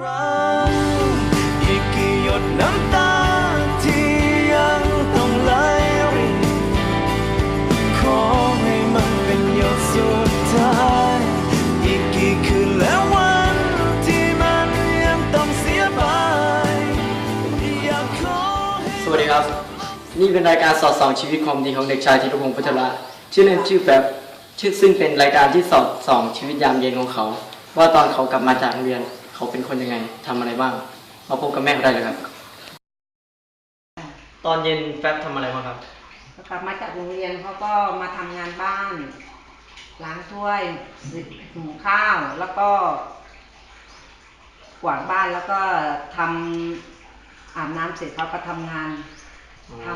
ครั้งอีกกี่หยดน้ำตาที่ยังต้องไหลรินขอให้มันเป็นหยดสุดท้ายอีกกี่คืนและวันที่มันยังต้องเสียไปอยากขอสวัสดีครับ นี่เป็นรายการสอดส่องชีวิตความดีของเด็กชายธีรพงศ์พุทธละชื่อเล่นชื่อแป๊บชื่อซึ่งเป็นรายการที่สอดส่องชีวิตยามเย็นของเขา ว่าตอนเขากลับมาจากโรงเรียน เขาเป็นคนยังไงทำอะไรบ้าง มาพบกับแม่เขาได้เลยครับ ตอนเย็นแป๊บทำอะไรบ้างครับกลับมาจากโรงเรียนเขาก็มาทำงานบ้าน ล้างถ้วยหุงข้าวแล้วก็กวาดบ้านแล้วก็ทำอาบน้ำเสร็จเขาก็ทำงานอ๋อท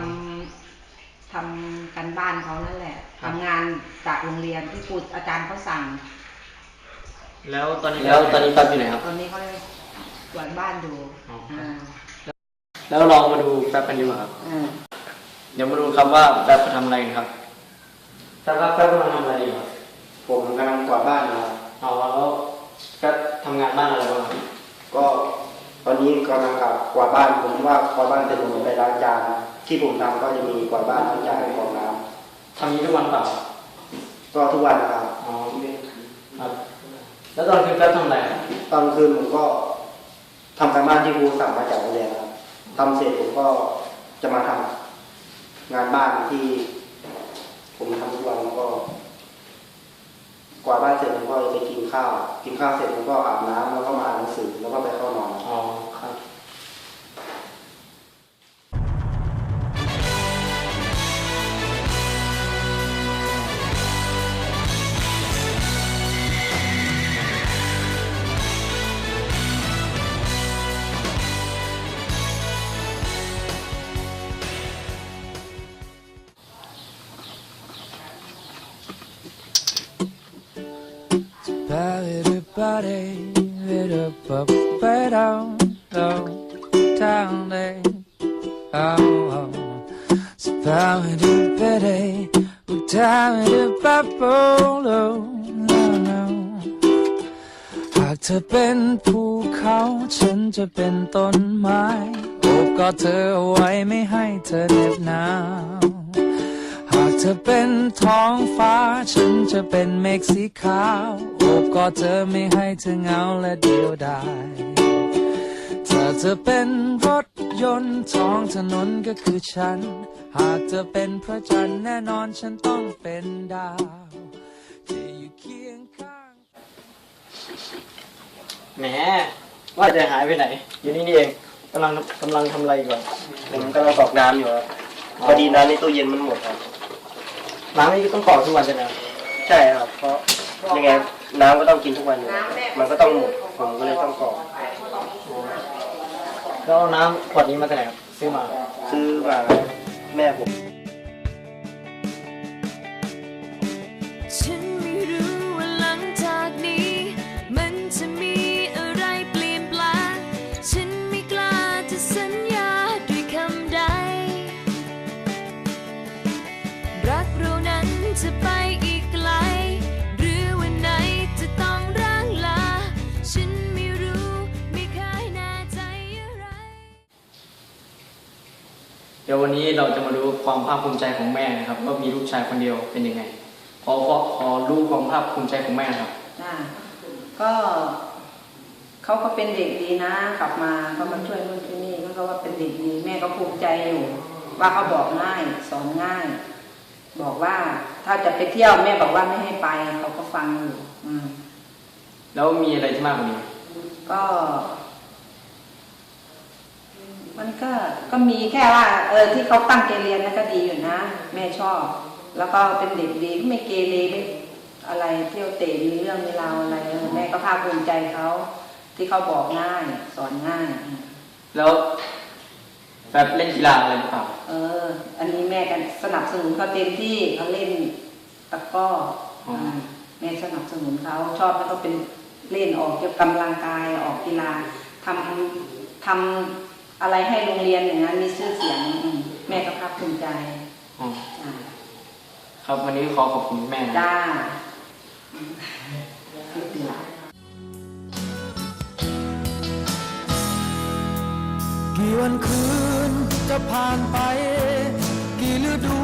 ำทำกันบ้านเขานั่นแหละครับทำงานจากโรงเรียนที่ครูอาจารย์เขาสั่ง แล้วตอนนี้แล้วตอนนี้แป๊บอยู่ไหนครับ ตอนนี้เขาเลยกวาดบ้านอยู่อ๋ออ่าแล้วลองมาดูแป๊บกันดีกว่าครับอ่าเดี๋ยวมาดูครับว่าแป๊บเขาทำอะไรกันครับแป๊บครับแป๊บกำลังทำอะไรอยู่ครับผมกำลังกวาดบ้านนะครับเอาแล้วแป๊บทำงานบ้านอะไรบ้างครับก็ตอนนี้กำลังกับกวาดบ้านผมว่ากวาดบ้านเสร็จผมไปล้างจานที่ผมทำก็จะมีกวาดบ้านล้างจานกรองน้ทำนี้ทุกวันเปล่าำก็ทุกวันนะครับอ๋อครับ แล้วตอนคืนแป๊บทำอะไรครับตอนคืนผมก็ทำการบ้านที่ครูสั่งมาจากโรงเรียนนะครับทำเสร็จผมก็จะมาทำงานบ้านที่ ผมทำทุกวันแล้วก็ กวาดบ้านเสร็จผมก็จะไปกินข้าว กินข้าวเสร็จผมก็อาบน้ำแล้วก็มาอ่านหนังสือแล้วก็ไปเข้านอนอ๋อ เธอเป็นภูเขาฉันจะเป็นต้นไม้ โอบกอดเธอเอาไว้ไม่ให้เธอเหน็บหนาว ธอเป็นท้องฟ้า ฉันจะเป็นเมฆสีขาวโอบกอดเธอไม่ให้เธอเหงาและเดียวดายถ้าเธอเป็นรถยนต์ท้องถนนก็คือฉัน หากเธอเป็นพระจันทร์แน่นอนฉันต้องเป็นดาวที่อยู่เคียงข้างแหมว่าจะหายไปไหน อยู่นี่นี่เองกำลังกำลังทำอะไรอยู่อะผมกำลังกรอกน้ำอยู่ครับพอดีน้ำในตู้เย็นมันหมดครับ น้ำนี่ต้องกรอกทุกวันใช่ไหมครับใช่ครับ เพราะยังไงน้ำก็ต้องกินทุกวันอยู่แล้วมันก็ต้องหมดผมก็เลยต้องกรอกแล้วเอาน้ำขวดนี้มาจากไหนครับซื้อมา ซื้อมาแม่ผม เดี๋ยววันนี้เราจะมาดูความภาคภูมิใจของแม่นะครับว่ามีลูกชายคนเดียวเป็นยังไงขอขอขอรู้ความภาคภูมิใจของแม่ครับจ้าก็เขาก็เป็นเด็กดีนะกลับมาเขามาช่วยนู่นช่วยนี่เขาก็ว่าเป็นเด็กดีแม่ก็ภูมิใจอยู่ ว่าเขาบอกง่ายสอนง่าย บอกว่าถ้าจะไปเที่ยวแม่บอกว่าไม่ให้ไปเขาก็ฟังอยู่อืมแล้วมีอะไรที่มากกว่านี้ก็ มันก็ก็มีแค่ว่าเออที่เขาตั้งใจเรียนนะก็ดีอยู่นะ แม่ชอบ แล้วก็เป็นเด็กดีไม่เกเรไม่อะไรเที่ยวเตะมีเรื่องมีราวอะไรเออแม่ก็ภาคภูมิใจเขาที่เขาบอกง่าย สอนง่าย แล้วแบบเล่นกีฬาอะไรหรือเปล่าเออ อันนี้แม่กันสนับสนุนเขาเต็มที่เขาเล่นตะกร้ออ๋ออ่าแม่สนับสนุนเขาชอบให้เขาเป็นเล่นออกเกี่ยวกับกำลังกายออกกีฬาทำทำ อะไรให้โรงเรียนอย่างนั้นมีชื่อเสียงอืมแม่ก็ภาคภูมิใจอ๋อจ้าครับวันนี้ขอขอบคุณแม่นะจ้ากี่วันคืนจะผ่านไป กี่ฤดู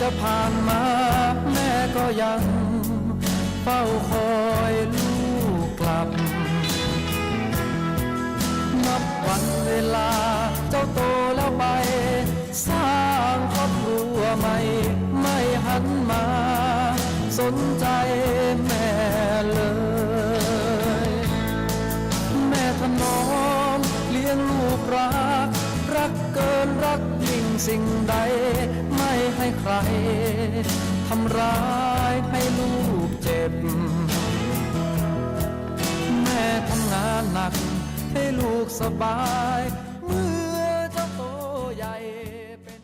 จะผ่านมา แม่ก็ยังเฝ้าคอยันเวลาเจ้าโตแล้วไป สร้างครอบครัวใหม่ ไม่หันมา สนใจแม่เลย แม่ถนอมเลี้ยงลูกรัก รักเกินรักยิ่งสิ่งใด ไม่ให้ใครทำร้ายให้ลูกเจ็บ แม่ทำงานหนัก ให้ลูกสบายเมื่อเจ้าโตใหญ่เป็น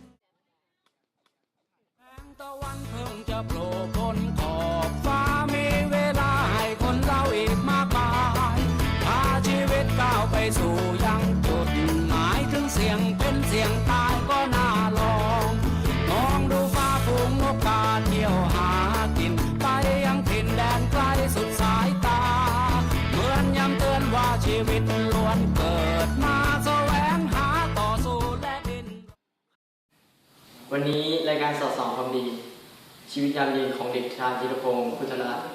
แสงตะวันเพิ่งจะโผล่พ้นขอบฟ้ามีเวลาให้คนเราอีกมากมายพาชีวิตก้าวไปสู่ยังจุดหมายถึงเสียงเป็นเสียงตายก็น่า วันนี้รายการสอดส่องความดี ชีวิตยามเย็นของเด็กชายธีรพงศ์พุทธรัตน์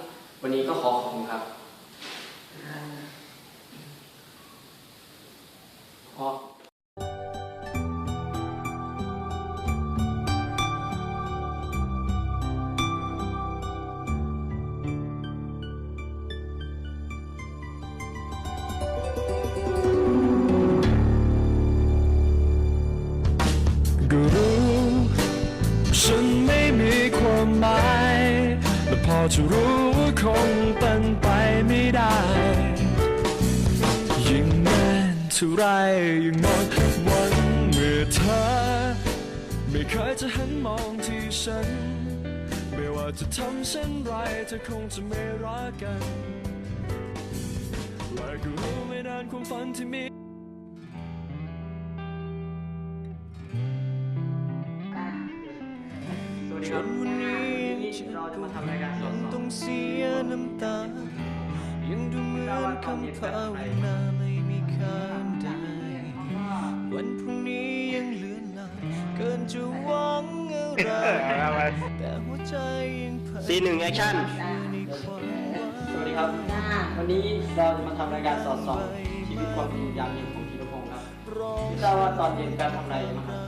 วันนี้ก็ขอขอบคุณครับ จะรู้ว่าคงเป็นไปไม่ได้ ยิ่งนานเท่าไรยิ่งหมดหวังเมื่อเธอ ไม่เคยจะหันมองที่ฉัน ไม่ว่าจะทำเช่นไรเธอคงจะไม่รักกันและก็รู้ไม่นานความฝันที่มีสวัสดีครับวันนี้ เราจะมาทำรายการสอดส่องต้องเสียน้ำตายังดูเหมือนทราบว่าตอนคำเย็นภาแบบวไหนนาไม่มีค่าใดวันพรุ่งนี้ยังเหลือลายเกินจะหวังอะไรแต่หัวใจยังเผซีหนึ่งแอคชั่นในความหวังสวัสดีครับ วันนี้เราจะมาทำรายการสอดส่องชีวิตความดียามเย็นของธีรพงศ์ครับไม่ทราบว่าตอนเย็นแป๊บทำอะไรมา